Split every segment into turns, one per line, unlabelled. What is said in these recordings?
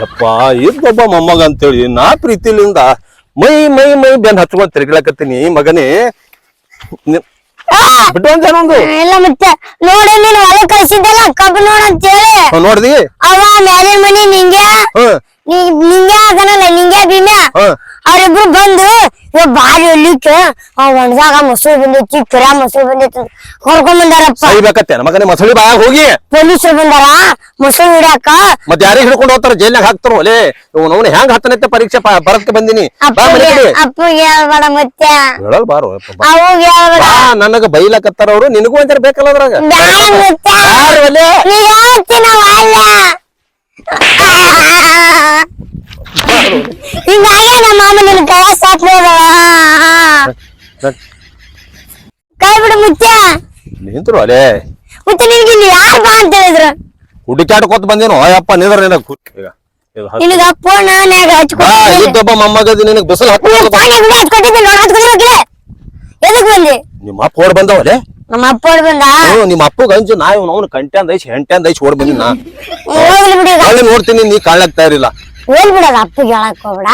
ಯಪ್ಪ ಇದ್ದೊಬ್ಬ ಮೊಮ್ಮಗ ಅಂತೇಳಿ ನಾ ಪ್ರೀತಿಲಿಂದ ಮೈ ಮೈ ಮೈ ಬೆನ್ ಹಚ್ಕೊಂಡ್ ತಿರ್ಗ್ಲಾಕತ್ತೀನಿ ಮಗನೇ. ಬಿಟ್ಟು ಒಂದೇನೊಂದು
ಇಲ್ಲ ಮತ್ತೆ. ನೋಡಿ ನೀನು ಹೊಲ ಕಳ್ಸಿದ್ದಲ್ಲ ಕಬ್ಬು ನೋಡಂತ ಹೇಳಿ
ನೋಡ್ದಿ?
ಅವ ಮ್ಯಾಲಿನ ಮನಿ ನಿಂಗೆ ನಿಂಗೆ ಅದನಲ್ಲ ನಿಂಗೆ
ಹ್ಮ್
ಅವ್ರಿಬ್ರು ಬಂದು ಇವ್ ಬಾರಿ ಹೊಲಿಕ್ಕೆ ಆ ಒಣದಾಗ ಮೊಸರು ಬಂದೈತಿ ಕಿರ ಮೊಸರು ಬಂದೈತಿ ಹೊರ್ಕೊಂಡ್ ಬಂದಾರಪ್ಪ.
ಸಾಯ್ಬೇಕತ್ತೇನ ಮಗನೇ ಮಸಳಿ ಬಾಯಾಗ ಹೋಗಿ.
ಪೊಲೀಸರು ಬಂದಾರ? ಮೊಸರು ಹಿಡ್ಯಾಕ?
ಮತ್ ಯಾರಿಗೆ ಹಿಡ್ಕೊಂಡು ಹೋಗ್ತಾರ? ಜೈಲ್ನಾಗ ಹಾಕ್ತಾರ? ಒಲೆ ಅವನು ಹೆಂಗ್ ಹತ್ತನೈತೆ ಪರೀಕ್ಷೆ ಬರಕ್ಕೆ ಬಂದಿನಿ.
ಅಪ್ಪಗೆ ಹೇಳ್ಬೇಡ ಮತ್ತೆ.
ಹೇಳಲ್ ಬಾರೋ.
ಅವಾಗ
ನನಗ ಬೈಲಕತ್ತಾರ ಅವ್ರು ನಿನಗೂ ಒಂಥರ ಬೇಕಲ್ಲ ಅದ್ರಾಗ? ಒಲೆ.
ಹಿಂಗಾಗಿ ನಮ್ಮ ಮಾಮ ನಿನ್ ಕೈ ಸಾಕ್ಬೋದ ಕೈ ಬಿಡು ಮುತ್ಯ.
ನಿಂತ್ರು ಅಲೇ.
ಮುತ್ಯ ನಿನ್ಗೆ ಇಲ್ಲಿ ಯಾರು ಬಾ ಅಂತ ಹೇಳಿದ್ರು?
ಹುಡುಕಾಡ್ಕೊತ ಬಂದೇನು? ಅಯ್ಯಪ್ಪ ನಿಂದ್ರ ನಿನಗ ಈಗ ಇದು ಹತ್ತು.
ನಿನಗ ಫೋನ್ ನ್ಯಾಗ
ಬಾ
ಹಚ್ಕೊಟ್ಟಿದ್ದೀನಿ
ಇದ್ದೊಬ್ಬ ಮೊಮ್ಮಗದಿ ನಿನಗ್ ಬಿಸಿಲು ಹತ್ತ
ಫೋನ್ ವಿಡಿಯೋ ಹಚ್ಕೊಟ್ಟಿದ್ದೀನಿ ನೋಡ್ ಹಚ್ಕೊಂಡಿರೋಕಿಲ್ಲ ಎದಕ್ ಬಂದಿ?
ನಿಮ್ಮ ಅಪ್ಪ ಓಡ್ ಬಂದವಲೆ
ನಮ್ಮ ಅಪ್ಪ ಬಂದ?
ಹ್ಮ್ ನಿಮ್ಮ ಅಪ್ಪಗ ಅಂಜು ನಾ ಇವ್ನು ಅವ್ನು ಕಂಟ್ಯಾಂದ ಐಸ್ ಹೆಂಟ್ಯಾಂದ ಐಸ್ ಓಡ್ ಬಂದಿನ
ಹೋಗ್ಲಿ ಬಿಡಿ ಈಗ.
ನೋಡ್ತೀನಿ ನೀ ಕಾಣ್ಲಾಗ್ತಾ ಇರಲಿಲ್ಲ
ಹೋಲ್ ಅಪ್ಪ ಅಪ್ಪಗೆ ಹೇಳಕ್ ಹೋಗ್ಬೇಡ.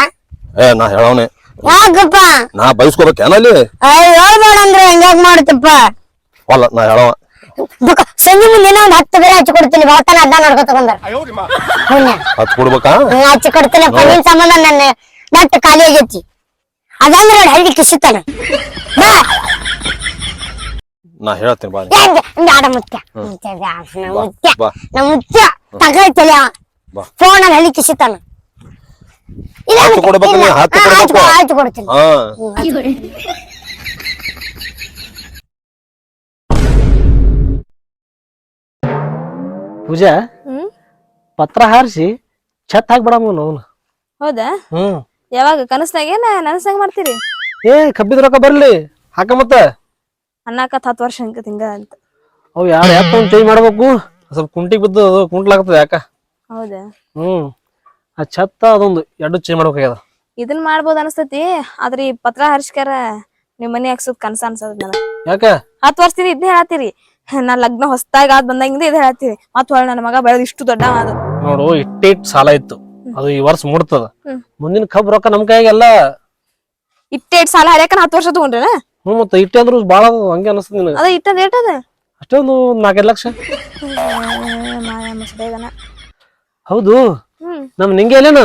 ಏ ನಾ ಹೇಳವನೆ.
ಯಾಕಪ್ಪ?
ನಾ ಬಯಸ್ಕೋಬೇಕೇನಲ್ಲಿ
ಹೇಳ್ಬೇಡ ಅಂದ್ರೆ ಹೆಂಗಾಗ್ ಮಾಡುತ್ತಪ್ಪ
ಅಲ್ಲ ನಾ ಹೇಳವ
ಸಂಜೆ ಮುಂದೆ ಒಂದ್ ಹತ್ತು ಬೇರೆ ಹಚ್ಚಿ ಕೊಡ್ತೀನಿ ಬರ್ತಾನ ಅದ್ನ ನೋಡ್ಕೊತ ಬಂದಾರ ಪುಣ್ಯ
ಹತ್ ಕೊಡ್ಬೇಕಾ?
ಹಚ್ಚಿ ಕೊಡ್ತೀನಿ ಸಂಬಂಧ ನನ್ನ ನೆಟ್ ಖಾಲಿ ಆಗೈತಿ. ಅದಂದ್ರೆ ನೋಡ್ ಹಳ್ಳಿ ಕಿಸಿತಾನ ಬಾ.
ನಾ ಹೇಳ್ತೀನಿ.
ಮುತ್ಯ ಮುತ್ಯ ನಮ್ಮ ಮುತ್ಯ
ಬಾ.
ಫೋನ್ ಅಲ್ಲಿ ಹಳ್ಳಿ ಕಿಸಿತಾನ
ಕೊಡ್ಬೇಕು. ನೀ, ಕೊಡ್ಬೇಕು.
ಕೊಡ್ತೀನಿ.
ಹಾ.
ಪೂಜಾ
ಹ್ಮ್?
ಪತ್ರ ಹಾರಿಸಿ ಛತ್ ಹಾಕ್ಬಿಡಮ್ಮ ಅವನು
ಹೌದಾ?
ಹ್ಮ್.
ಯಾವಾಗ? ಕನಸ್ನಾಗೇನ ನನಸ್ನಾಗ ಮಾಡ್ತೀರಿ?
ಏ ಕಬ್ಬಿದ ರೊಕ್ಕ ಬರ್ಲಿ. ಹಾಕ ಮತ್ತ.
ಅನ್ನಕತ್ ಹತ್ತು ವರ್ಷ ಹಂಗ ತಿಂಗ ಅಂತ.
ಅವ್ ಯಾರ ಯಾಕೆ ಚೇಂಜ್ ಮಾಡ್ಬೇಕು? ಸ್ವಲ್ಪ ಕುಂಟಿಗೆ ಬಿದ್ದು ಕುಂಟ್ಲಾಗ್ತದೆ ಯಾಕ?
ಹೌದಾ?
ಹ್ಮ್. ಆ ಛತ್ತ ಅದೊಂದು ಎರಡು ಚೇಂಜ್ ಮಾಡ್ಬೇಕಾಗ್ಯದ.
ಇದನ್ ಮಾಡ್ಬೋದು ಅನಸ್ತತಿ ಆದ್ರೆ ಈ ಪತ್ರ ಹರ್ಷಕರ ನಿಮ್ ಮನಿ ಹಾಕ್ಸೋದ್ ಕನಸ ಅನ್ಸದ್ ಯಾಕೆ
ಯಾಕ?
ಹತ್ತು ವರ್ಷದಿಂದ ಇದ್ನ ಹೇಳತ್ತೀರಿ. ನಾ ಲಗ್ನ ಹೊಸ್ದಾಗ್ ಆದ್ ಬಂದಂಗಿಂದ ಇದ್ ಹೇಳತ್ತೀರಿ. ಮತ್ ಹೊಳ್ ನನ್ನ ಮಗ ಬೆಳೆದ್ ಇಷ್ಟು ದೊಡ್ಡ
ನೋಡು ಇಟ್ಟಿಟ್ ಸಾಲ ಇತ್ತು. ಅದು ಈ ವರ್ಷ ಮುಡ್ತದ
ಹ್ಮ್.
ಮುಂದಿನ ಕಬ್ ರೊಕ್ಕ ನಮ್ ಕೈಯಾಗೆಲ್ಲ
ಇಟ್ಟೇಟ್ ಇಟ್ ಸಾಲ ಹರ್ಯಾಕನ ಹತ್ ವರ್ಷ ತಗೊಂಡ್ರೇನ?
ಹ್ಮ್ ಮತ್ತೆ ಇಟ್ಟೆ ಅಂದ್ರು ಬಾಳ ಅದ, ಹಂಗೆ ಅನಸ್ತದ ನಿನಗ.
ಅದ ಇಟ್ಟದ ರೇಟ್
ಅದ? ಅಷ್ಟೊಂದು ನಾಲ್ಕೈದು ಲಕ್ಷ.
ಮಾಯ ಮಸ್ಬೇಗನ
ಹೌದು. ನಮ್ ನಿಂಗೆ ಎಲ್ಲೇನ?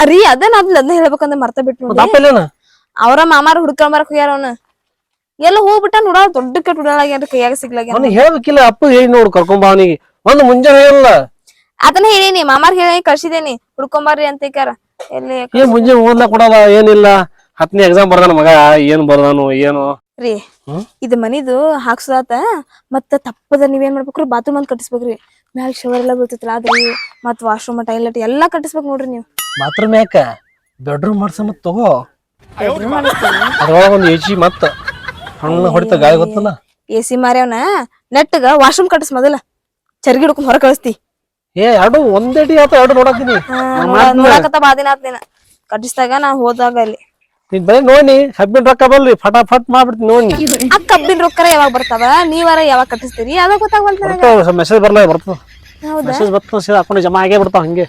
ಅರಿ ಅದನ್ನ ಅದ್ನ ಅದನ್ನ ಹೇಳ್ಬೇಕಂದ್ರೆ ಮರ್ತ ಬಿಟ್ಟು
ಅವರ ಅಪ್ಪ ಎಲ್ಲೇನ?
ಅವ್ರ ಮಾಮಾರ ಹುಡ್ಕೊಂಬರಕ್ ಹೋಗ್ಯಾರ ಅವ್ನ. ಎಲ್ಲ ಹೋಗ್ಬಿಟ್ಟ ನೋಡ ದೊಡ್ಡ ಕೆಟ್ಟ ಉಡಾಳಾಗ್ಯಾರ ಕೈಯಾಗ ಸಿಗ್ಲಾಗ್ಯಾನ.
ಅವ್ನಿಗೆ ಹೇಳ್ಬೇಕಿಲ್ಲ ಅಪ್ಪ ಹೇಳಿ ನೋಡು ಕರ್ಕೊಂಬ ಒಂದ್ ಒಂದು ಮುಂಜಾನೆ ಹೇಳಲ್ಲ.
ಅದನ್ನ ಹೇಳೀನಿ ಮಾಮಾರ್ ಹೇಳಿ ಕಳ್ಸಿದೇನಿ. ಹುಡ್ಕೊಂಬರ್ರಿ ಅಂತ ಈಕಾರ ಎಲ್ಲಿ
ಏನ್ ಮುಂಜಾನೆ ಓದ್ಲಕ್ ಕೊಡಲ್ಲ ಏನಿಲ್ಲ. ಹತ್ತನೇ ಎಕ್ಸಾಮ್ ಬರ್ದಾನ ಮಗ ಏನ್ ಬರ್ದಾನು ಏನು.
ರೀ
ಹ್ಮ್?
ಇದ್ ಮನಿದು ಹಾಕ್ಸದಾತ ಮತ್ತ ತಪ್ಪದ ನೀವೇನ್ ಮಾಡ್ಬೇಕ್ರಿ ಬಾತ್ರೂಮ್ ಅಂತ ಕಟ್ಟಿಸ್ಬೇಕ್ರಿ. ಮ್ಯಾಲ ಶವರ್ ಎಲ್ಲ ಬೀಳ್ತೈತ್ರಿ ಅದ್ರಿ ಮತ್ ವಾಶ್ರೂಮ್ ಟೈಲೆಟ್ ಎಲ್ಲಾ ಕಟ್ಟಿಸ್ಬೇಕು ನೋಡ್ರಿ ನೀವು.
ಮಾತ್ರ ಮ್ಯಾಕ ಬೆಡ್ರೂಮ್ ಮಾಡ್ಸ ಮತ್ ತಗೋ.
ಒಂದು
ಅದ್ರೊಳಗ ಒಂದ್ ಎಸಿ ಮತ್ತ. ಹಣ್ಣ ಹೊಡಿತ ಗಾಳಿ ಗೊತ್ತಲ್ಲ?
ಎ ಸಿ ಮಾರ್ಯಾವನ ನೆಟ್ಟಗ ವಾಶ್ರೂಮ್ ಕಟ್ಟಿಸ್ ಮೊದಲ. ಚರ್ಗಿ ಹಿಡ್ಕೊಂಡ್ ಹೊರ ಕಳಿಸ್ತಿ.
ಏ ಎರಡು ಒಂದೇಟಿ ಆತ ಎರಡು ನೋಡತ್ತೀನಿ
ನೋಡಕತ್ತ ಬಾದಿನ ಆತ ನೀನ. ಕಟ್ಟಿಸ್ದಾಗ ನಾ ಹೋದಾಗ ಅಲ್ಲಿ.
ನೀನ್ ಬರೀ ನೋಡಿ ಕಬ್ಬಿನ ರೊಕ್ಕ ಬಲ್ರಿ ಫಟಾಫಟ್ ಮಾಡ್ಬಿಡ್ತೀನಿ ನೋಡಿ.
ಆ ಕಬ್ಬಿನ ರೊಕ್ಕರ ಯಾವಾಗ ಬರ್ತಾವ ನೀವಾರ ಯಾವಾಗ ಕಟ್ಟಿಸ್ತೀರಿ? ಅದ ಗೊತ್ತಾಗ್ವಲ್ತ ನನಗ?
ಮೆಸೇಜ್ ಬರ್ಲ ಬರ್ತದ
ಹೌದಾ?
ಮೆಸೇಜ್ ಬರ್ತದ ಸೀದಾ ಹಾಕೊಂಡು ಜಮಾ ಆಗೇ ಬಿಡ್ತಾವ ಹಂಗೆ.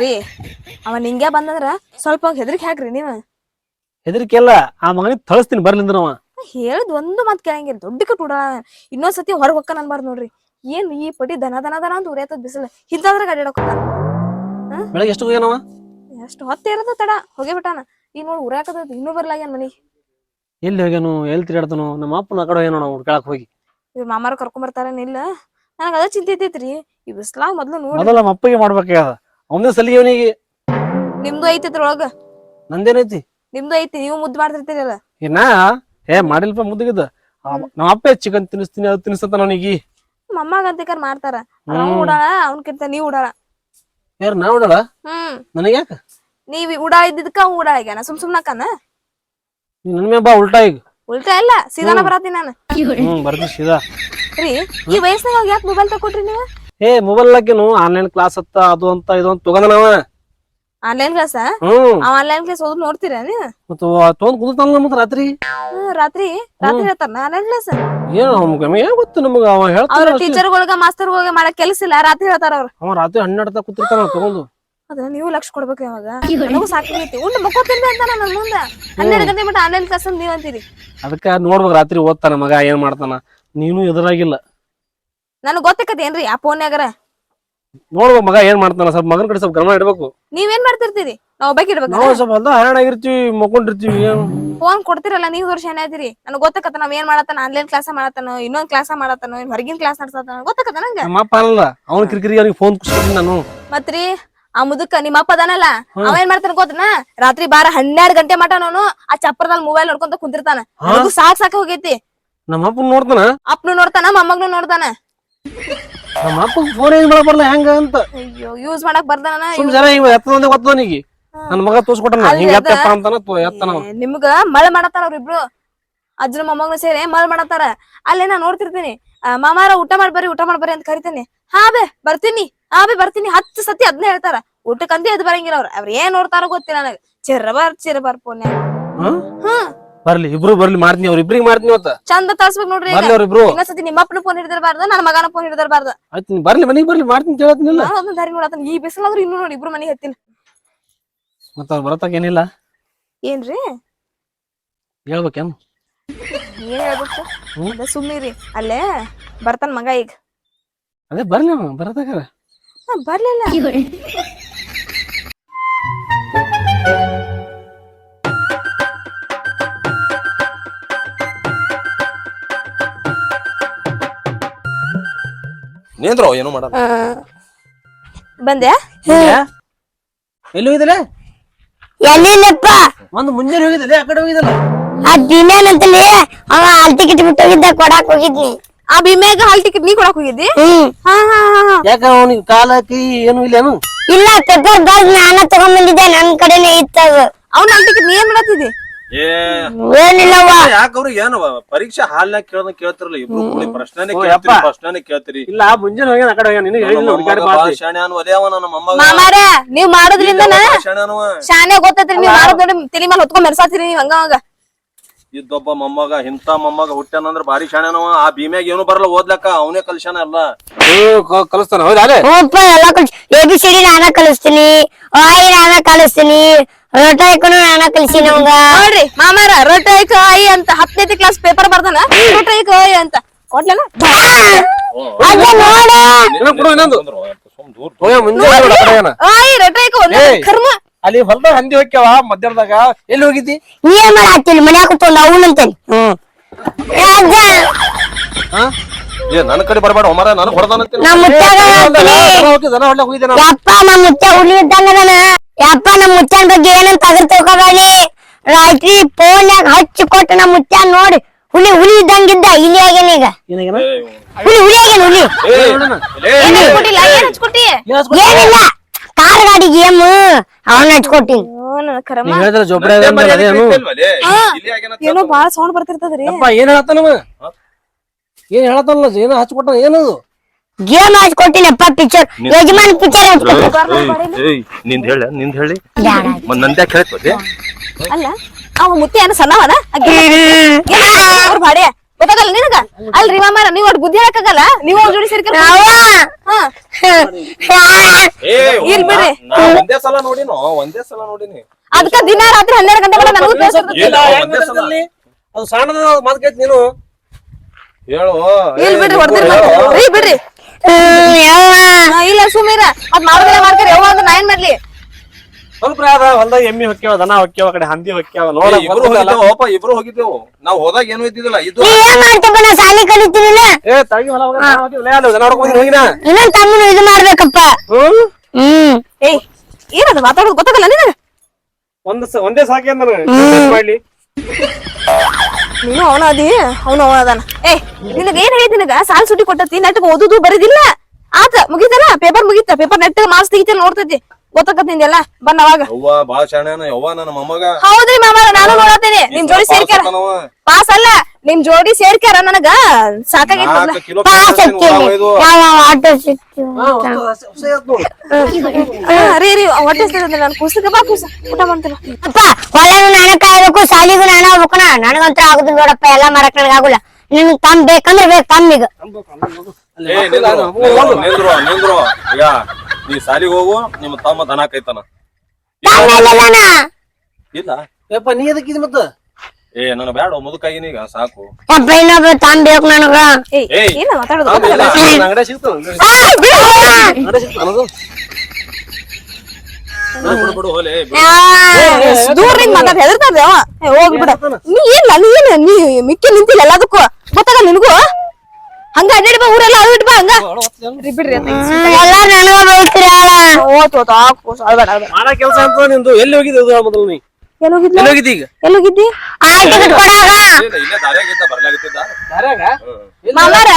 ರೀ ಅವ ನಿಂಗೆ ಬಂದಂದ್ರ ಸ್ವಲ್ಪ ಹೆದರಿಕೆ ಹಾಕ್ರಿ ನೀವ.
ಹೆದರಿಕೆ ಇಲ್ಲ ಆ ಮಗನಿಗೆ ಥಳಿಸ್ತೀನಿ ಬರ್ಲಿಂದ್ರ ಅವ.
ಹೇಳದ್ ಒಂದು ಮಾತು ಕೇಳಂಗಿಲ್ಲ ದೊಡ್ಡ ಕಟ್ ಇನ್ನೊಂದ್ ಇನ್ನೊಂದ್ಸತಿ ಹೊರಗ್ ಹೊಕ್ಕ ಅನ್ಬಾರ್ದು ನೋಡ್ರಿ. ಏನ್ ಈ ಪಟಿ ದನ ದನ ದನ ಅಂತ ಉರಿಯತದ ಬಿಸಿಲು. ಹಿಂತಾದ್ರ ಅಡ್ಯಾಡಕ್
ಬೆಳಗ್ಗೆ ಎಷ್ಟು ಹೋಗ್ಯಾನವ?
ಎಷ್ಟು ಹೊತ್ತ ಇರದ ತಡ ಹೋಗೇ ಬಿಟ್ಟಾನ. ಈಗ ನೋಡಿ ಉರ್ಯಾಕದ ಇನ್ನೂ ಬರ್ಲಾಗ್ಯಾನ ಮನಿಗ್?
ಎಲ್ಲಿ ಹೋಗ್ಯಾನು ಎಲ್ಲಿ ತಿರ್ಗಾಡ್ತಾನು ನಮ್ಮ ಅಪ್ಪನ ಆ ಕಡೆ ಏನೋ ನಾವು ಹುಡ್ಕಾಳಕ್ ಹೋಗಿ.
ಇವ್ರ ಮಾಮಾರ ಕರ್ಕೊಂಡ್ ಬರ್ತಾರೇನಿಲ್ಲ ನನಗ ಅದ ಚಿಂತೆ ಐತೈತ್ರಿ ಈ ಬಿಸ್ಲಾಗ ಮೊದ್ಲು ನೋಡಿ.
ಮೊದಲ ನಮ್ಮ ಅಪ್ಪಗೆ ಮಾಡ್ಬೇಕಾಗ್ಯದ ಅವನೇ ಸಲಿಗೆ ಅವನಿಗೆ
ನಿಮ್ದು ಐತೈತ್ರಿ ಒಳಗ?
ನಂದೇನೈತಿ
ನಿಮ್ದು ಐತಿ ನೀವು ಮುದ್ದು ಮಾಡ್ತಿರ್ತೀರಲ್ಲ
ಏನ? ಏ ಮಾಡಿಲ್ಪ ಮುದ್ದಗಿದ್ದ. ನಮ್ಮ ಅಪ್ಪ ಚಿಕನ್ ತಿನ್ನಿಸ್ತೀನಿ ಅದು ತಿನ್ನಿಸ್ತಂತ ನನಗೆ.
ಮಮ್ಮಗಂತಿಕಾರ ಮಾಡ್ತಾರ? ಅವ್ನು ಉಡಾಳ ಅವ್ನಕಿಂತ ನೀವ್ ಉಡಾಳ.
ಯಾರು ನಾ ಉಡಾಳ?
ಹ್ಮ್.
ನನಗೆ ಯಾಕ
ನೀವ್ ಉಡಾ ಇದ್ದಿದ್ಕ ಅವ್ ಉಡಾಳ ಆಗ್ಯಾನ ಸುಮ್
ನನ್ ಮೇಲೆ ಬಾ ಉಲ್ಟಾ ಈಗ.
ಉಲ್ಟಾ ಇಲ್ಲ ಸೀದಾನ ಬರತ್ತೀನಿ ನಾನು.
ಹ್ಮ್ ಬರ್ತೀನಿ ಸೀದಾ.
ರೀ ಈ ವಯಸ್ಸಿನಾಗ ಯಾಕೆ ಮೊಬೈಲ್ ತಕೊಟ್ರಿ ನೀವು?
ಏ ಮೊಬೈಲ್ ಹಾಕಿನು ಆನ್ಲೈನ್ ಕ್ಲಾಸ್ ಅತ್ತ ಅದು ಅಂತ ಇದು ಅಂತ ತಗೊಂಡ ನಾವ
ಆನ್ಲೈನ್ ಕ್ಲಾಸ್
ಹ್ಮ್.
ಅವ್ ಆನ್ಲೈನ್ ಕ್ಲಾಸ್ ಓದ್ ನೋಡ್ತೀರಾ ನೀವು?
ಮತ್ತ ತಗೊಂಡ್ ಕುಂತಾನ ಮತ್ತ ರಾತ್ರಿ?
ಹ್ಮ್, ರಾತ್ರಿ ರಾತ್ರಿ ಹೇಳ್ತಾರ ಆನ್ಲೈನ್ ಕ್ಲಾಸ್
ಏನು ನಮ್ಗೆ ಏನ್ ಗೊತ್ತು ನಮಗ? ಅವ
ಅವ್ರ
ಹೇಳ್ತಾನ ಅಷ್ಟೇ.
ಟೀಚರ್ಗಳಿಗೆ ಮಾಸ್ತರ್ಗಳಿಗೆ ಮಾಡಕ್ ಕೆಲಸ ಇಲ್ಲ ರಾತ್ರಿ ಹೇಳ್ತಾರ ಅವ್ರು.
ಅವ ರಾತ್ರಿ ಹನ್ನೆರಡು ತಕ ಕೂತಿರ್ತಾನ ತಗೊಂಡು.
ಅದ ನೀವು ಲಕ್ಷ ಕೊಡ್ಬೇಕು ಯಾವಾಗ ನನಗೂ ಸಾಕಾಗೈತಿ ಉಂಡು ಮಕ್ಕೋತೀನಿ ಅಂತ ನನ್ನ ಮುಂದೆ. ಹನ್ನೆರಡು ಗಂಟೆ ಮಟ್ಟ ಆನ್ಲೈನ್ ಕ್ಲಾಸ್ ಅಂತ ನೀವ್ ಅಂತೀರಿ.
ಅದಕ್ಕ ನೋಡ್ಬೇಕು ರಾತ್ರಿ ಓದ್ತಾನ ಮಗ ಏನ್ ಮಾಡ್ತಾನ. ನೀನು ಎದುರಾಗಿಲ್ಲ.
ನನಗ್ ಗೊತ್ತಾಕತಿ ಏನ್ರಿ ಆ ಫೋನ್ಯಾಗರ
ನೋಡ್ಬೇಕು ಮಗ ಏನ್ ಮಾಡ್ತಾನ. ಸ್ವಲ್ಪ ಮಗನ ಕಡೆ ಸ್ವಲ್ಪ ಗಮನ ಇಡ್ಬೇಕು.
ಏನ್ ಮಾಡ್ತಿರ್ತೀರಿ? ನಾವ್ ಒಬ್ಬಾಕಿ ಇಡ್ಬೇಕು
ನಾವು ಸ್ವಲ್ಪ ಎಲ್ಲ ಹೈರಾಣ ಆಗಿರ್ತೀವಿ ಮಕ್ಕೊಂಡಿರ್ತೀವಿ ಏನು.
ಫೋನ್ ಕೊಡ್ತಿರಲ್ಲ ನೀವ್ ವರ್ಷ ಏನಾಯ್ತಿರಿ ನನಗ್ ಗೊತ್ತಕತ್ತ ನಾವ್ ಏನ್ ಮಾಡತ್ತಾನ ಆನ್ಲೈನ್ ಕ್ಲಾಸ್ ಮಾಡತ್ತಾನೋ ಇನ್ನೊಂದ್ ಕ್ಲಾಸ್ ಮಾಡತ್ತಾನೋ ಹೊರಗಿನ ಕ್ಲಾಸ್ ನಡ್ಸತ್ತಾನ ಗೊತ್ತಕತ್ತ ನಂಗೆ?
ನಮ್ಮ ಅಪ್ಪ ಅಲ್ಲ ಅವ್ನ ಕಿರಿಕಿರಿ ಅವ್ನಿಗೆ ಫೋನ್ ಕುಸ್ಕೊತೀನಿ ನಾನು.
ಮತ್ರಿ ಆ ಮುದುಕ ನಿಮ್ಮ ಅಪ್ಪ ಅದಾನಲ್ಲ ಅವ ಏನ್ ಮಾಡ್ತಾನ ಗೊತ್ತನ? ರಾತ್ರಿ ಬಾರ ಹನ್ನೆರಡ್ ಗಂಟೆ ಮಟ ನಾನು ಆ ಚಪ್ಪರದಲ್ಲಿ ಮೊಬೈಲ್ ನೋಡ್ಕೊಂತ ಕುಂತಿರ್ತಾನ. ಅದು ಸಾಕ್ ಸಾಕ ಹೋಗೈತಿ.
ನಮ್ಮ ಅಪ್ಪ ನೋಡ್ತಾನ?
ಅಪ್ಪನು ನೋಡ್ತಾನ ಮೊಮ್ಮಗ್ನು ನೋಡ್ತಾನ.
ನಮ್ಮ ಅಪ್ಪ ಫೋನ್ ಏನ್ ಮಾಡಕ್ ಬರಲ್ಲ ಹೆಂಗ ಅಂತ?
ಅಯ್ಯೋ ಯೂಸ್ ಮಾಡಕ್ ಬರ್ದಾನ
ಸುಮ್ ಜನ ಹಿಂಗ ಎತ್ತದಂದೆ ಗೊತ್ತವನಿಗೆ ನನ್ನ ಮಗ ತೋರ್ಸ್ಕೊಟ್ಟನ
ಅಲ್ರಿ
ಹಿಂಗ
ಅದ-
ಎತ್ತಪ್ಪ ಅಂತಾನ ತೋ- ಎತ್ತನ ಅವ.
ನಿಮ್ಗ ಮಳೆ ಮಾಡತ್ತಾರ ಅವ್ರಿಬ್ರು ಅಜ್ಜನ ಮೊಮ್ಮಗ್ನು ಸೇರಿ ಮಳೆ ಮಾಡತ್ತಾರ. ಅಲ್ಲೇ ನಾ ನೋಡ್ತಿರ್ತೀನಿ. ಆ, ಮಾಮಾರ ಊಟ ಮಾಡಿ ಬರ್ರಿ ಊಟ ಮಾಡಿ ಬರ್ರಿ ಅಂತ ಕರಿತೇನೆ. ಹಾ ಬೇ ಬರ್ತೀನಿ. ಹಾ ಬೇ ಬರ್ತೀನಿ. ಹತ್ತು ಸತಿ ಅದ್ನ ಹೇಳ್ತಾರ. ಊಟಕ್ಕಂತೂ ಎದ್ ಬರಂಗಿಲ್ಲ ಅವ್ರ. ಅವ್ರ ಏನ್ ನೋಡ್ತಾರ ಗೊತ್ತಿಲ್ಲ ನನಗ. ಚಿರಬಾರ್ ಚಿರಬಾರ್ ಪುಣ್ಯ.
ಹಾ?
ಹ್ಮ್
ಬರ್ಲಿ ಇಬ್ರು ಬರ್ಲಿ ಮಾಡ್ತೀನಿ ಅವ್ರ. ಇಬ್ರಿಗೆ ಮಾಡ್ತೀನಿ ಇವತ್ತ.
ಚಂದ ತಾಸ್ಬೇಕು ನೋಡ್ರಿ ಈಗ.
ಬರ್ಲಿ ಅವ್ರಿಬ್ರು
ಇನ್ನೊಂದ್ಸತಿ ನಿಮ್ಮ ಅಪ್ಪನ ಫೋನ್ ಹಿಡಿದಿರಬಾರ್ದು ನನ್ನ ಮಗನ ಫೋನ್ ಹಿಡಿದಿರಬಾರ್ದು
ಆಯ್ತು ನೀ ಬರ್ಲಿ ಮನೆಗೆ ಬರ್ಲಿ ಮಾಡ್ತೀನಿ ಕೇಳತ್ನಿಲ್ಲ.
ನಾನು ಅದನ್ನ ದಾರಿ ನೋಡತ್ತನ. ಈ ಬಿಸಿಲಾದ್ರೂ ಇನ್ನೂ ನೋಡಿ ಇಬ್ರು ಮನೆಗೆ ಹತ್ತಿನ.
ಮತ್ತ ಅವ್ರು ಬರತ್ತಾಗ ಏನಿಲ್ಲ.
ಏನ್ರಿ?
ಹೇಳ್ಬೇಕೇನು?
ಏನ್ ಹೇಳ್ಬೇಕು? ಅದ ಅಲ್ಲೇ ಬರ್ತಾನ ಮಗ ಈಗ.
ಅದೇ ಬರ್ಲಿ ಅವ ಬರತ್ತಾಗಾರ
ಹಾ, ಬರ್ಲಿಲ್ಲ
ನೇಂದ್ರೋ ಏನು ಮಾಡಲ್ಲ.
ಆ, ಬಂದೆ?
ಎಲ್ಲಿ ಹೋಗಿದಲೆ
ಎಲ್ಲಿಲ್ಲಪ್ಪ?
ಒಂದು ಮುಂಜಾನೆ ಹೋಗಿದಲೆ ಆ ಕಡೆ ಹೋಗಿದಲ್ಲ
ಆ ದಿನೇನ್ ಅಂತಲ್ಲಿ ಅವ ಹಾಲ್ ಟಿಕೆಟ್ ಬಿಟ್ಟು ಹೋಗಿದ್ದ ಕೊಡಾಕ್ ಹೋಗಿದ್ನಿ.
ಆ ಭೀಮ್ಯಾಗ ಹಾಲ್ ಟಿಕೆಟ್ ನೀ ಕೊಡಕ್ ಹೋಗಿದ್ದಿ?
ಹ್ಮ್.
ಹಾ ಹಾ ಹಾ ಹಾ.
ಯಾಕ ಅವನಿಗೆ ಕಾಲ ಕೈ ಏನು ಇಲ್ಲೇನು?
ಇಲ್ಲ ಪೇಪರ್ ನಾನ ತಗೊಂಬಂದಿದ್ದೆ ನನ್ ಕಡೆನೆ ಇತ್ತದ.
ಅವ್ನ ಹಾಲ್ ಟಿಕೆಟ್ ನೀ ಏನ್ ಮಾಡತ್ತಿದ್ದಿ
ಏನಿಲ್ಲವ್ವ.
ಯಾಕ ಅವ್ರು ಏನು ಪರೀಕ್ಷೆ ಹಾಲ್ನಾಗ ಕೇಳ್ದಂಗ ಕೇಳ್ತಿರಲ್ಲ ಇಬ್ರು ಕೂಡಿ ಪ್ರಶ್ನೆನೇ
ಓ,
ಕೇಳ್ತೀರಿ. ಪ್ರಶ್ನೆನೇ ಕೇಳ್ತೀರಿ.
ಇಲ್ಲ ಮುಂಜಾನೆ ಹೋಗ್ಯಾನ ಆ ಕಡೆ ಹೋಗ್ಯಾನ. ನಿನಗೆ ಹೇಳಿಲ್ಲ ಹುಡುಗಾಡಿ ಮಾತಿ.
ಶಾಣ್ಯಾನು ಒಲೆಯವ ನನ್ನ ಮೊಮ್ಮಗ
ಮಾಮಾರ ನೀವ್ ಮಾಡೋದ್ರಿಂದನ
ಶಾಣ್ಯಾನವ
ಶಾನೆ ಗೊತ್ತೈತ್ರಿ ನೀವ್ ಮಾಡೋದ್ ನೋಡಿ ಮೇಲೆ ಹೊತ್ಕೊಂಡ್ ಮೆರ್ಸಾತಿರಿ ನೀವ್ ಹಂಗ ಹಂಗ
ಇದ್ದೊಬ್ಬ ಮೊಮ್ಮಗ ಇಂತ ಮೊಮ್ಮಗ ಹುಟ್ಟ್ಯಾನಂದ್ರ ಭಾರಿ ಶಾಣ್ಯಾನವ. ಆ ಭೀಮ್ಯಾಗ ಏನು ಬರಲ್ಲ ಓದ್ಲಕ್ಕ ಅವನೇ ಕಲ್ಸ್ಯಾನ ಎಲ್ಲ.
ಕಲಿಸ್ತಾನ? ಹೌದಾ ಅಲೆ?
ಹ್ಞೂಪ್ಪ ಎಲ್ಲ ಕಲ್ಸ್ ಎ ಬಿ ಸಿ ಡಿ ನಾನ ಕಲಿಸ್ತೀನಿ. ಆಯಿ ನಾನ ಕಲಿಸ್ತೀನಿ. ರೊಟ್ಟಾಯ್ಕನು ನಾನ ಕಲಿಸ್ತೀನಿ ಅವಂಗ.
ನೋಡ್ರಿ ಮಾಮಾರ ರೊಟ್ಟೈಕ ಐ ಅಂತ ಹತ್ತನೇ ಕ್ಲಾಸ್ ಪೇಪರ್ ಬರ್ದಾನ? ರೊಟ್ಟೈಕ ಐ ಅಂತ. ಕೊಡ್ಲಲ್ಲ
ಅದ ನೋಡ.
ಇನ್ನೊಂದ್.
ಒಂದ್ ಕರ್ಮ.
ಅಲ್ಲಿ ಹೊಲ್ದಾಗ ಹಂದಿ ಹೋಗ್ಯಾವ ಮಧ್ಯಾಹ್ನದಾಗ ಎಲ್ಲಿ ಹೋಗಿದ್ದಿ
ನೀ ಏನ್ ಮನ್ಯಾಗ ಕೂತ್ಕೊಂಡು ಅವನಂತೇನಿ ಹ್ಮ್ ಅಜ್ಜ
ಹಾ
ಏ ನನ್ನ ಕಡೆ ಬರಬೇಡ ಒಮರ
ನಮ್ಮ
ದನ ಹೊಡ್ಲಕ್ ನಾನು
ಯಪ್ಪ ನಮ್ಮ ಮುತ್ಯ ಹುಲಿ ಇದ್ದಂಗದನ ಯಪ್ಪ ನಮ್ಮ ಬಗ್ಗೆ ಏನಂತ ಅದ್ರ ತಿಳ್ಕೊಬೇಡಿ ರಾತ್ರಿ ಫೋನ್ಯಾಗ ಹಚ್ಚಿ ಕೊಟ್ಟು ನಮ್ಮ ಮುಚ್ಚ ನೋಡಿ ಹುಲಿ ಹುಲಿ ಇದ್ದಂಗಿದ್ದ ಇಲ್ಲಿ ಆಗ್ಯಾನ ಈಗ
ಏನಾಗ್ಯಾನ
ಹುಲಿ ಹುಲಿ ಆಗ್ಯಾನ ಹುಲಿ ಏನಿಲ್ಲ ಕಾರ್ ಗಾಡಿ ಗೇಮ್ ಅವನ್ನ ಹಚ್ಕೊಟ್ಟಿನಿ
ಓ, ನನ್ನ ಕರ್ಮ
ನೀವ್ ಹೇಳಿದ್ರ ಜೋಬ್ರೆ ಅದೇನು
ಏನೋ ಬಾಳ ಸೌಂಡ್ ಬರ್ತಿರ್ತದ್ರಿ.
ಅಪ್ಪ ಏನ್ ಹೇಳತ್ತಾನವ ಏನ್ ಹೇಳತ್ತಲ್ಲ ಏನೋ ಹಚ್ಕೊಟ್ಟ ಏನದು
ಗೇಮ್ ಹಚ್ಕೊಟ್ಟಿನಪ್ಪ ಪಿಕ್ಚರ್ ಯಜಮಾನ್ ಪಿಕ್ಚರ್
ನಿಂದ್ ಹೇಳ ನಿಂದ ಹೇಳಿ. ಮತ್ ನಂದ್ಯಾಕ್ ಹೇಳ್ತದೆ
ಅಲ್ಲ ಅವ ಮುತ್ತಿ ಏನ ಸಣ್ಣವನ? ಅವ್ರ ಬಾಡೆ? ಗೊತ್ತಾಗಲ್ಲ ನಿನಗ? ಅಲ್ರಿ ಮಾಮಾರ ನೀವ್ ಒಟ್ಟು ಬುದ್ಧಿ ಹಾಕಾಗಲ್ಲ ನೀವ್ ಅವ್ರ ಜೋಡಿ ಸೇರ್ಕ ಹಾ. ಇಲ್ ಬಿಡ್ರಿ.
ಒಂದೇ ಸಲ ನೋಡಿನೋ? ಒಂದೇ ಸಲ ನೋಡಿನಿ.
ಅದಕ್ಕ ದಿನ ರಾತ್ರಿ ಹನ್ನೆರಡು ಗಂಟೆ ಕೂಡ ನನಗೂ ತೋರ್ಸಿರ್ತೈತಿ.
ಒಂದೇ ಸಲ.
ಅದು ಸಣ್ಣದ ಮಾತು ಕೇಳ್ತಿ ನೀನು.
ಹೇಳು.
ಇಲ್ ಬಿಡ್ರಿ ಬಿಡ್ರಿ. ಇಲ್ಲ ಸುಮೀರ. ಅದ್ ಮಾಡೋದಿಲ್ಲ ಮಾಡ್ತಾರೆ ಯಾವಾಗ ಅಂದ್ರೆ ನಾ ಏನ್ ಮಾಡ್ಲಿ?
ಸ್ವಲ್ಪ ಅದ ಹೊಲ್ದಾಗ ಎಮ್ಮಿ ಹೊಕ್ಕೇವ ದನ ಹೊಕ್ಕೇವ ಕಡೆ ಹಂದಿ ಹೊಕ್ಕೇವ ನೋಡ
ಏ, ಇಬ್ರು ಹೋಗಿದ್ದೇವು ಅಪ್ಪ ಇಬ್ರು ಹೋಗಿದ್ದೇವು. ನಾವ್ ಹೋದಾಗ ಏನು ಇದ್ದಿದ್ದಿಲ್ಲ ಇದು
ನೀ ಏನ್ ಮಾಡ್ತಪ್ಪ ನಾ ಸಾಲಿ ಕಲಿತೀನಿಲ್ಲ
ಏ ತಗಿ ಹೊಲ ಹೋಗಿ ದನ ಹೊಕ್ಕಿದ್ಲೆ ಅಲ್ಲಿ ದನ ಹೊಡ್ಕೊಂಡ್ ಬಂದಿನಿ ಹೋಗಿನ.
ಇನ್ನೊಂದ್ ತಮ್ಮನು ಇದು ಮಾಡ್ಬೇಕಪ್ಪ.
ಹ್ಮ್
ಹ್ಮ್.
ಏಯ್ ಏನದು ಮಾತಾಡೋದು ಗೊತ್ತಾಗಲ್ಲ ನಿನಗೆ?
ಒಂದ್ ಸಾಕೆ ಅಂದ್ರೆ ಮಾಡ್ಲಿ?
ನೀನು ಅವನ ಅದಿ ಅವನು ಅವನ ಅದಾನ. ಏ ನಿನಗ ಏನ್ ಹೇಳಿದ್ ನಿನಗ? ಸಾಲ್ ಸುಟಿ ಕೊಟ್ಟತಿ ನೆಟ್ಗ ಓದುದು ಬರೀದಿಲ್ಲ. ಆತ ಮುಗಿತಲ್ಲ? ಪೇಪರ್ ಮುಗಿತ ಪೇಪರ್ ನೆಟ್ ಮಾರ್ಕ್ಸ್ ತೆಗಿತ ನೋಡ್ತೈತಿ. ಗೊತ್ತಾಕತ್ ನಿಂದೆಲ್ಲ ಬನ್ನ ಅವಾಗ.
ಯವ್ವ ಬಾಳ ಶಾಣ್ಯಾನ ಯವ್ವ ನನ್ನ ಮೊಮ್ಮಗ.
ಹೌದ್ರಿ ಮಾಮಾರ ನಾನು ನೋಡತ್ತೇನೆ. ನಿಮ್ ಜೋಡಿ ಸೇರ್ಕ್ಯಾರ. ಪಾಸ್ ಅಲ್ಲ ನಿಮ್ ಜೋಡಿ ಸೇರ್ಕ್ಯಾರ ನನಗ.
ನಾಲ್ಕು ಕಿಲೋ
ರೀ ರೀ ಹೊಟ್ಟೆ ನಾನು ಬಾ ಕೂಸ. ಊಟ
ಅಪ್ಪ ಹೊಲನು ಸಾಲಿಗೂ ನಾನೇ ನನಗಂತ್ರ ಆಗುದಿಲ್ಲ ನೋಡಪ್ಪ ಎಲ್ಲ ಮಾಡಕ್ ನನಗ ಆಗುಲ್ಲ. ನಿನ್ ತಮ್ ಬೇಕಂದ್ರೆ ಬೇಕು ತಮ್ಮಿಗ
ನಿಂದ್ರು, ನಿಂದ್ರು. ಈಗ ನೀ ಸಾಲಿಗೆ ಹೋಗು ನಿಮ್ಮ ತಮ್ಮ ದನ ಕೈತಾನ. ಇಲ್ಲ.
ಯಪ್ಪ ನೀ ಎದಕ್ಕಿದ್ ಮತ್ತ?
ಏ ನನ್ನ ಬ್ಯಾಡ ಮುದುಕಾಗಿನ ಈಗ ಸಾಕು.
ಅಪ್ಪ ಇನ್ನೊಬ್ಬ ತಾನ್ ಬೇಕು ನನಗ.
ಏಯ್
ಏಯ್.
ಏನ ಮಾತಾಡೋದು
ತಾಂಬ ಇಲ್ಲ.
ಅಂಗಡಿ ಸಿಗ್ತಾವ
ಆ, ಬಿಡು.
ಅಂಗಡಿ ಸಿಗ್ತಾವ ಅನ್ನೋದು?
ಬಿಡು, ಬಿಡು, ಬಿಡು, ಹೋಲೆ, ಬಿಡು.
ಆ,
ದೂರದಿಂದ ಮಾತಾಡ ಹೆದರ್ತಾರ ಅವ. ಏ, ಹೋಗ್ಲಿ ಬಿಡ. ನೀ ಇಲ್ಲ ನೀ ಏನ್ ನೀ ಮಿಕ್ಕಿ ನಿಂತಿಲ್ಲ ಎಲ್ಲದಕ್ಕೂ? ಗೊತ್ತಾಗ ನಿನಗೂ? ಹಂಗ ಅಡ್ಡಿಡ್ ಬಾ ಊರೆಲ್ಲ ಅಳ್ಬಿಟ್ ಬಾ ಹಂಗ. ಬಿಡ್ರಿ ಬಿಡ್ರಿ ಅಂತ
ಹ್ಮ್, ಎಲ್ಲಾರ್ ನನಗ ಬೈತೀರಿ ಅಲ್ಲ
ಓತ್ ಓತ್ ಹಾಕು ಅಳ್ಬೇಡ ಅಳ್ಬೇಡ.
ಮಾಡ ಕೆಲಸ ಅಂತ ನಿಂದು ಎಲ್ಲಿ ಹೋಗಿದ್ದೆ ಅದು ಮೊದಲು ನೀ?
ಎಲ್ಲೋಗಿದ್ಲ?
ಎಲ್ಲಿ ಹೋಗಿದ್ದಿ ಈಗ?
ಎಲ್ಲೋಗಿದ್ದಿ?
ಆ ಟಿಕೆಟ್ ಕೊಡಾಗ
ಇಲ್ಲ, ಇಲ್ಲೇ ದಾರ್ಯಾಗಿದ್ದ ಬರ್ಲಾಗತ್ತಿದ್ದ
ದಾರ್ಯಾಗ?
ಮಾಮಾರ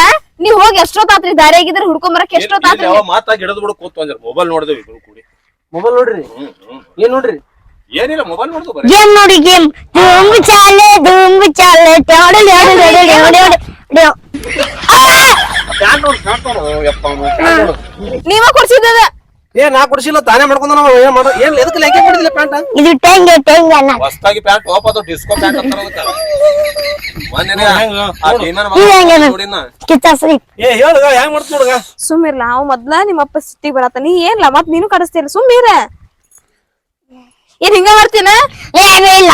ನೀವ್ ಹೋಗಿ ಎಷ್ಟೊತ್ತಾತ್ರಿ ದಾರಿಯಾಗಿದ್ರೆ ಹುಡ್ಕೊಂಡ್ ಬರಕ್ ಎಷ್ಟೊತ್ತಾತ್ರಿ?
ಯಾವ ಮಾತಾಗಿ ಹಿಡಿದು ಬಿಡು ಕೂತು ಅಂದ್ರೆ ಮೊಬೈಲ್ ನೋಡಿದ್ವಿ ಇಬ್ರು ಕೂಡಿ.
ಮೊಬೈಲ್ ನೋಡ್ರಿ. ಏನ್ ನೋಡ್ರಿ?
ಏನಿಲ್ಲ ಮೊಬೈಲ್ ನೋಡಿದ್ವು ಬರೀ.
ಗೇಮ್ ನೋಡಿ ಗೇಮ್. ಧೂಮ್ ಚಾಲೆ ಧೂಮ್ ಚಾಲೆ. ಟ್ಯಾಡು ಡ್ಯಾಡು ಡ್ಯಾಡು ಡ್ಯಾಡು
ನೀವ ಕೊಡ್ಸಿದ್ದದ?
ಏ ನಾ ಕೊಡ್ಸಿಲ್ಲ ತಾನೇ ಮಾಡ್ಕೊಂಡ ನಾವು ಏನ್ ಮಾಡೋ ಏನ್ ಎದಕ್ಕೆ ಲೆಕ್ಕ ಪ್ಯಾಂಟ್?
ಇದು ಟೆಂಗೆ ಟೆಂಗೆ ಅನ್ನ.
ಹೊಸ್ದಾಗಿ ಪ್ಯಾಂಟ್ ಅದು ಡಿಸ್ಕೋ ಪ್ಯಾಂಟ್ ಅದಕ್ಕ. ಆ? ನೋಡಿನ
ಏ ಹೆಂಗ್ ಮಾಡ್ತ ನೋಡುಗ?
ಮೊದ್ಲ ನಿಮ್ಮಪ್ಪ ಸಿಟ್ಟಿಗೆ ಬರತ್ತ. ನೀ ಏನ್ಲ ಮತ್ ನೀನು ಕಡಿಸ್ತಿಲ್ಲ ಸುಮ್ಮೀರ ಏನ್ ಹಿಂಗ ಮಾಡ್ತೀನ?
ಏ ಇಲ್ಲ.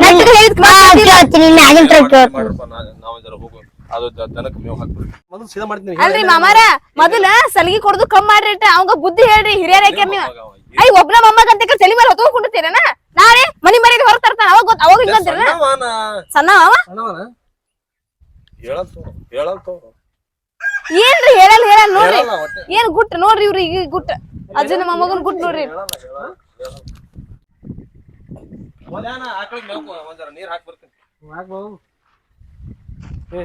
ನೆಟ್ಟಗ್ ಹೇಳಿದ್
ನಾ ಕೇಳ್ತೀನಿ ಮ್ಯಾಗಿನ ಟ್ರಕ್ ಕೇಳ್ತೀನಿ.
ಮಾಡ್ರಪ್ಪ ನಾ- ನಾವ್ ಜರ ಹೋಗು ಅದು ದ- ದನಕ್ಕೆ ಮೇವ್ ಹಾಕ್ಬಿಡು
ಮೊದಲು ಸೀದಾ ಮಾಡ್ತೀನಿ
ಅಲ್ರಿ ಮಾಮಾರ ಮೊದಲ ಸಲಿಗೆ ಕೊಡದು ಕಮ್ ಮಾಡ್ರಿ ಅವಂಗ ಬುದ್ಧಿ ಹೇಳ್ರಿ ಹಿರಿಯರ್ ಯಾಕೆ ನೀವು ಐ ಒಬ್ನ ಮೊಮ್ಮಗ ಅಂತ ತಲೆ ಮೇಲೆ ಹೊತ್ತು ಕುಂಡಿರ್ತೀರನ? ನಾಳೆ ಮನಿ ಮನೆಗೆ ಹೊರ ತರ್ತಾನ ಅವಾಗ ಗೊತ್ತ ಅವಾಗ ಹಿಂಗಂತೀರನ. ಸಣ್ಣ ಅವ
ತೋ
ಹೇಳಲ್ತು ಹೇಳಲ್ತು
ಏನ್ರಿ ಹೇಳಲ್ ಹೇಳಲ್ ನೋಡ್ರಿ. ಏನ್ ಗುಟ್ ನೋಡ್ರಿ ಇವ್ರಿ ಈಗ ಗುಟ್. ಅಜ್ಜನ ಮೊಮ್ಮಗನ್ ಗುಟ್ ನೋಡ್ರಿ.
ಆಕಳಿಗೆ ಮೇವ್ ಒಂದರ ಒಂದ್ ನೀರ್ ಹಾಕಿ ಬರ್ತೀನಿ
ಯಾಕ್ ಏ